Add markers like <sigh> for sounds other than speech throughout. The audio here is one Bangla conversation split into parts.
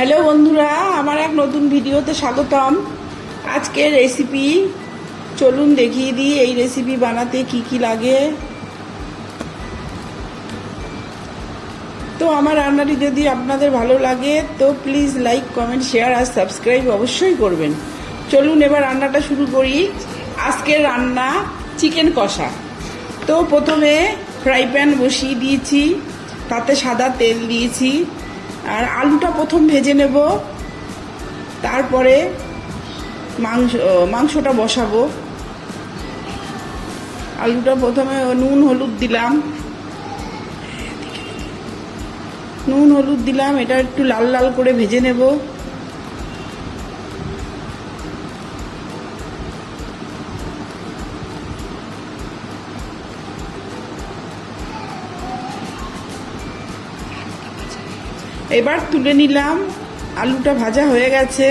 হ্যালো বন্ধুরা, আমার এক নতুন ভিডিওতে স্বাগতম। আজকে রেসিপি চলুন দেখিয়ে দিই এই রেসিপি বানাতে কি কি লাগে। তো আমার রান্নাটি যদি আপনাদের ভালো লাগে, তো প্লিজ লাইক কমেন্ট শেয়ার আর সাবস্ক্রাইব অবশ্যই করবেন। চলুন এবার রান্নাটা শুরু করি। আজকের রান্না চিকেন কষা। তো প্রথমে ফ্রাই প্যান বসিয়ে দিয়েছি, তাতে সাদা তেল দিয়েছি। আর আলুটা প্রথম ভেজে নেব। তারপরে মাংস মাংসটা বসাবো। আলুটা প্রথমে নুন, হলুদ দিলাম। নুন, হলুদ দিলাম, এটা একটু লাল লাল করে ভেজে নেব। এবার তুলে নিলাম। আলুটা ভাজা হয়ে গেছে।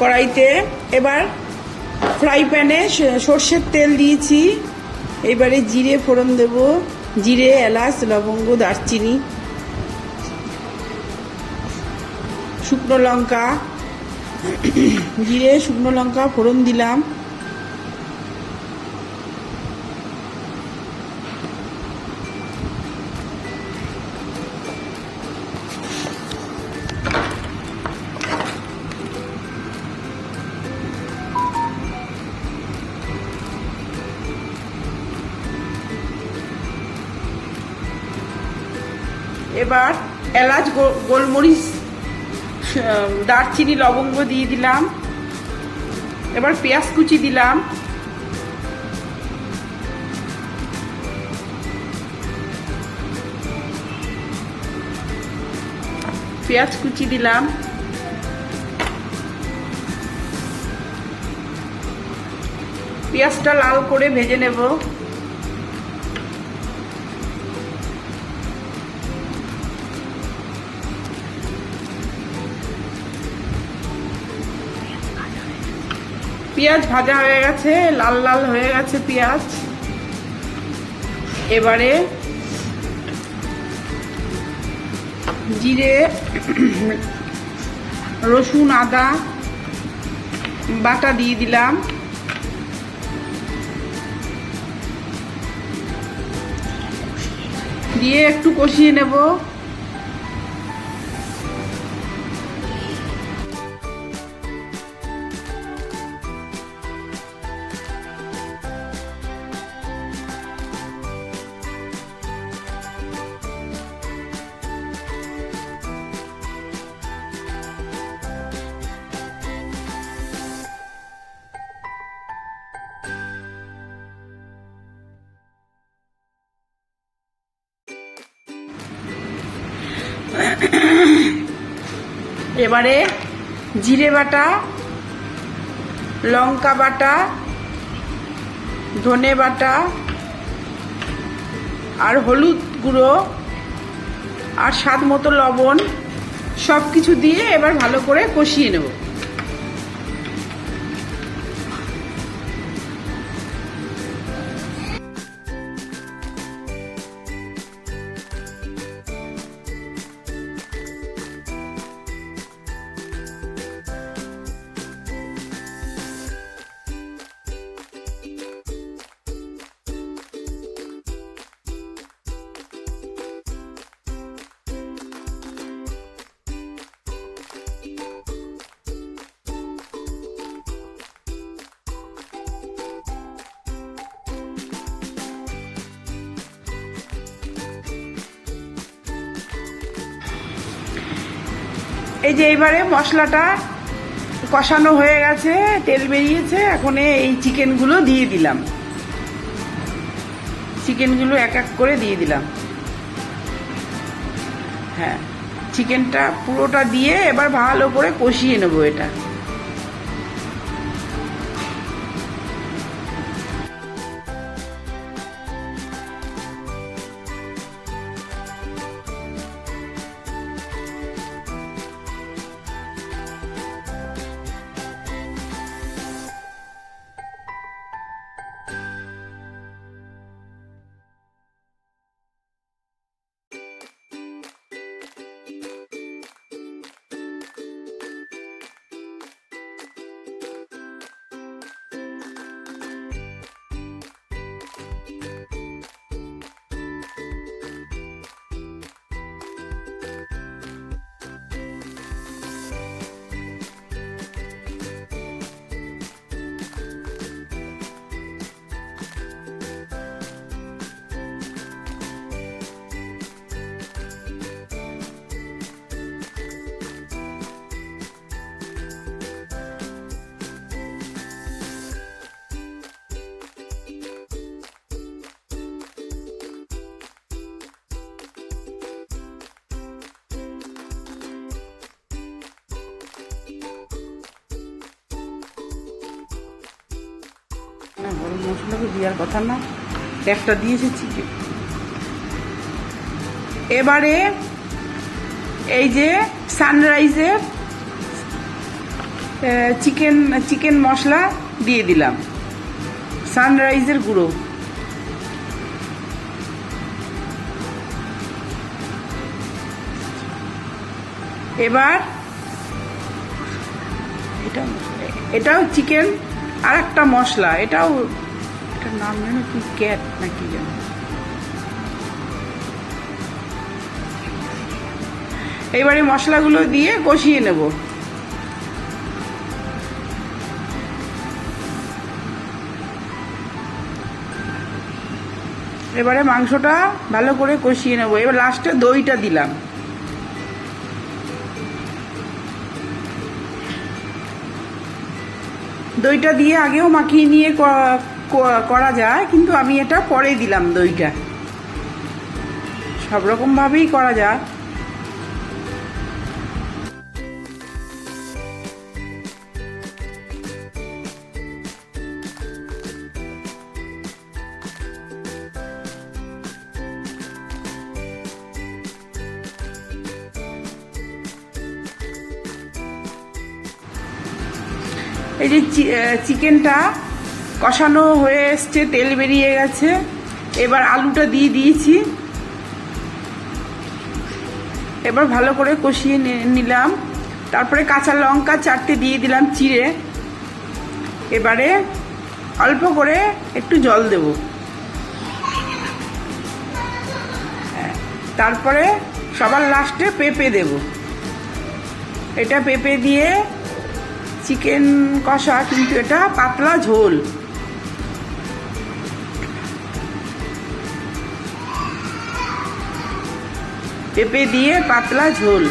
কড়াইতে এবার ফ্রাই প্যানে সর্ষের তেল দিয়েছি। এবারে জিরে ফোড়ন দেব। জিরে, এলাচ, লবঙ্গ, দারচিনি, শুকনো লঙ্কা। জিরে, শুকনো লঙ্কা, ফোড়ন দিলাম। এবার এলাচ গোলমরিচ দারচিনি, লবঙ্গ দিয়ে দিলাম। এবার পেঁয়াজ কুচি দিলাম। পেঁয়াজ কুচি দিলাম। পেঁয়াজটা লাল করে ভেজে নেব। পেঁয়াজ ভাজা হয়ে গেছে, লাল লাল হয়ে গেছে পেঁয়াজ। এবারে জিরে, রসুন, আদা, বাটা দিয়ে দিলাম। দিয়ে একটু কষিয়ে নেব। <coughs> এবারে জিরে বাটা, লঙ্কা বাটা, ধনে বাটা আর হলুদ গুঁড়ো আর স্বাদ মতো লবণ সব কিছু দিয়ে এবার ভালো করে কষিয়ে নেব। এই যে এইবারে মশলাটা কষানো হয়ে গেছে, তেল বেরিয়েছে, এখন এই চিকেনগুলো দিয়ে দিলাম। চিকেনগুলো এক এক করে দিয়ে দিলাম। হ্যাঁ চিকেনটা পুরোটা দিয়ে এবার ভালো করে কষিয়ে নেব এটা। গরম মশলা তো দেওয়ার কথা না। দিয়েছে চিকেন এবারে এই যে সানরাইজের চিকেন চিকেন মশলা দিয়ে দিলাম। সানরাইজের গুঁড়ো। এবার এটা এটাও চিকেন আর একটা মশলা, এটাও, এটার নাম যেন কি, ক্যাট নাকি যেন। এবারে মশলাগুলো দিয়ে কষিয়ে নেব। এবারে মাংসটা ভালো করে কষিয়ে নেব। এবার লাস্টে দইটা দিলাম। দইটা দিয়ে আগেও মাখিয়ে নিয়ে করা যায়, কিন্তু আমি এটা পরে দিলাম দইটা। সব রকমভাবেই করা যায়। এই যে চিকেনটা কষানো হয়ে এসছে তেল বেরিয়ে গেছে। এবার আলুটা দিয়ে দিয়েছি। এবার ভালো করে কষিয়ে নিলাম। তারপরে কাঁচা লঙ্কা চারটে দিয়ে দিলাম চিড়ে। এবারে অল্প করে একটু জল দেব। হ্যাঁ, তারপরে সবার লাস্টে পেঁপে দেব। এটা পেঁপে দিয়ে চিকেন কষা কিন্তু এটা পাতলা ঝোল। পেঁপে দিয়ে পাতলা ঝোল।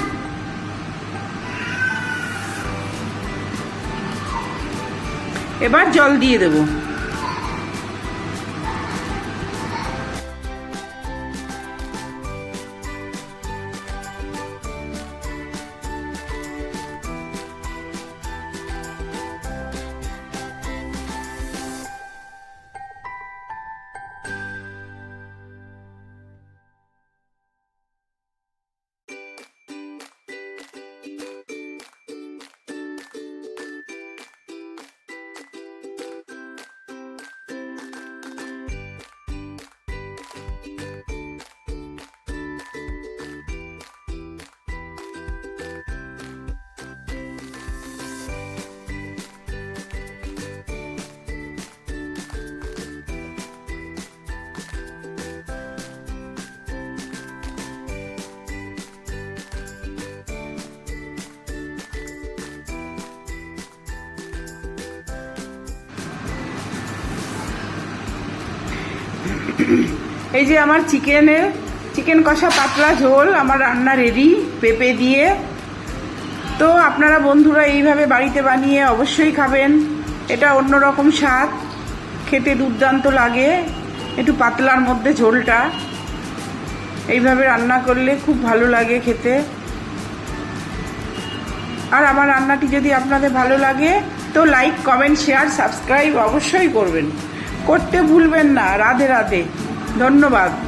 এবার জল দিয়ে দেব। এই যে আমার চিকেনের, চিকেন কষা পাতলা ঝোল, আমার রান্না রেডি পেঁপে দিয়ে। তো আপনারা বন্ধুরা এইভাবে বাড়িতে বানিয়ে অবশ্যই খাবেন। এটা অন্যরকম স্বাদ। খেতে দুর্দান্ত লাগে। একটু পাতলার মধ্যে ঝোলটা। এইভাবে রান্না করলে খুব ভালো লাগে খেতে। আর আমার রান্নাটি যদি আপনাদের ভালো লাগে, তো লাইক কমেন্ট শেয়ার সাবস্ক্রাইব অবশ্যই করবেন। করতে ভুলবেন না। রাধে রাধে। ধন্যবাদ।